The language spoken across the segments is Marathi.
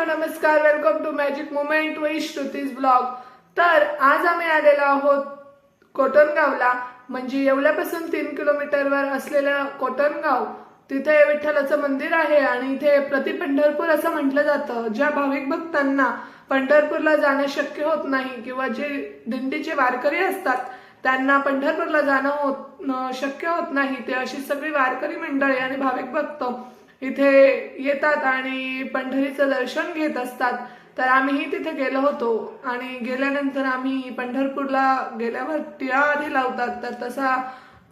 हॅलो नमस्कार. Welcome to magic moment with Shruti's blog तर आज आम्ही आलेलो आहोत कोटणगावला. म्हणजे येवल्यापासून तीन किलोमीटरवर असलेलं कोटणगाव. तिथे विठ्ठलाचं मंदिर आहे आणि इथे प्रति पंढरपूर असं म्हटलं जातं. ज्या भाविक भक्तांना पंढरपूरला जाणं शक्य होत नाही किंवा जे दिंडीचे वारकरी असतात त्यांना पंढरपूरला जाणं होत शक्य होत नाही ते अशी सगळी वारकरी मंडळी आणि भाविक भक्त इथे येतात आणि पंढरीचं दर्शन घेत असतात. तर आम्हीही तिथे गेलो होतो आणि गेल्यानंतर आम्ही पंढरपूरला गेल्यावर टिळा आधी लावतात. तर तसा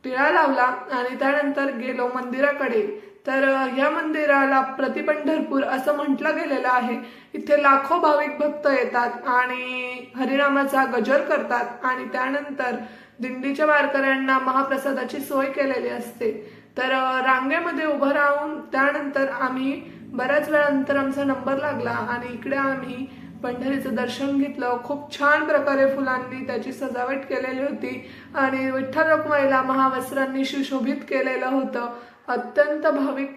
टिळा लावला आणि त्यानंतर गेलो मंदिराकडे. तर या मंदिराला प्रति पंढरपूर असं म्हटलं गेलेलं आहे. इथे लाखो भाविक भक्त येतात आणि हरिरामाचा गजर करतात आणि त्यानंतर दिंडीच्या वारकऱ्यांना महाप्रसादाची सोय केलेली असते. तर रांगेमध्ये उभं राहून त्यानंतर आम्ही बऱ्याच वेळानंतर आमचा नंबर लागला आणि इकडे आम्ही पंढरीचं दर्शन घेतलं. खूप छान प्रकारे फुलांनी त्याची सजावट केलेली होती आणि विठ्ठल रखुमाईला महावस्त्रांनी सुशोभित केलेलं होतं. अत्यंत भाविक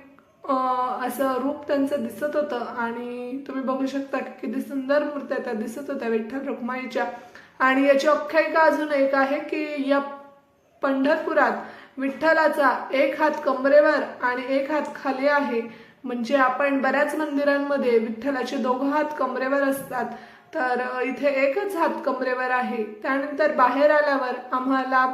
असं रूप त्यांचं दिसत होतं आणि तुम्ही बघू शकता की किती सुंदर मूर्त्या त्या दिसत होत्या विठ्ठल रखुमाईच्या. आणि याची आख्यायिका अजून एक आहे की या पंढरपुरात विठ्ठलाचा एक हात कमरेवर आणि एक हात खाली आहे. म्हणजे आपण बऱ्याच मंदिरांमध्ये विठ्ठलाचे दोघं हात कमरेवर असतात. तर इथे एकच हात कमरेवर आहे. त्यानंतर बाहेर आल्यावर आम्हाला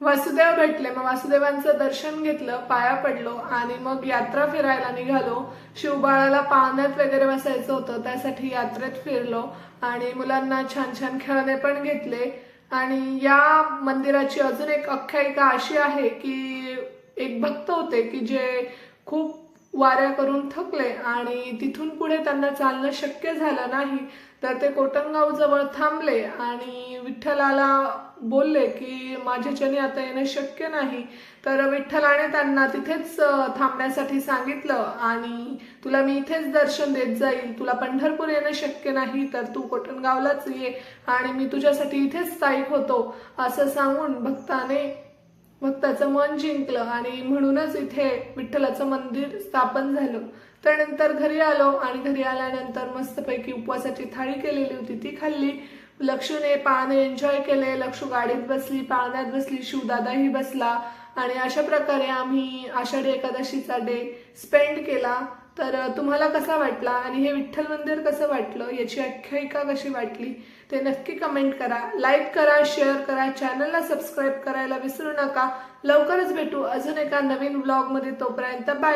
वासुदेव भेटले. मग वासुदेवांचं दर्शन घेतलं पाया पडलो आणि मग यात्रा फिरायला निघालो. शिवबाळाला पाहण्यात वगैरे बसायचं होतं त्यासाठी यात्रेत फिरलो आणि मुलांना छान छान खेळणे पण घेतले. आणि या मंदिराची अजून एक आख्यायिका अशी आहे की एक भक्त होते की जे खूप वाऱ्या करून थकले आणि तिथून पुढे त्यांना चालणं शक्य झालं नाही तर ते कोटणगाव जवळ थांबले आणि विठ्ठलाला बोलले की माझ्याच्याने आता येणं शक्य नाही. तर विठ्ठलाने त्यांना तिथेच थांबण्यासाठी सांगितलं आणि तुला मी इथेच दर्शन देत जाईल तुला पंढरपूर येणं शक्य नाही तर तू कोटणगावलाच ये आणि मी तुझ्यासाठी इथेच स्थायिक होतो. असं सांगून भक्ताने मग त्याचं मन जिंकलं आणि म्हणूनच इथे विठ्ठलाचं मंदिर स्थापन झालं. त्यानंतर घरी आलो आणि घरी आल्यानंतर मस्तपैकी उपवासाची थाळी केलेली होती. ती खाल्ली. लक्षूने पाळणे एन्जॉय केले. लक्षू गाडीत बसली पाळण्यात बसली शिवदादाही बसला. आणि अशा प्रकारे आम्ही आषाढी एकादशीचा डे स्पेंड केला. तर तुम्हाला कसा वाटला आणि हे विठ्ठल मंदिर कसं वाटलं? याची आख्यायिका कशी वाटली? ते नक्की कमेंट करा. लाईक करा शेअर करा. चॅनलला सबस्क्राईब करायला विसरू नका. लवकरच भेटू अजून एका नवीन ब्लॉगमध्ये तोपर्यंत बाय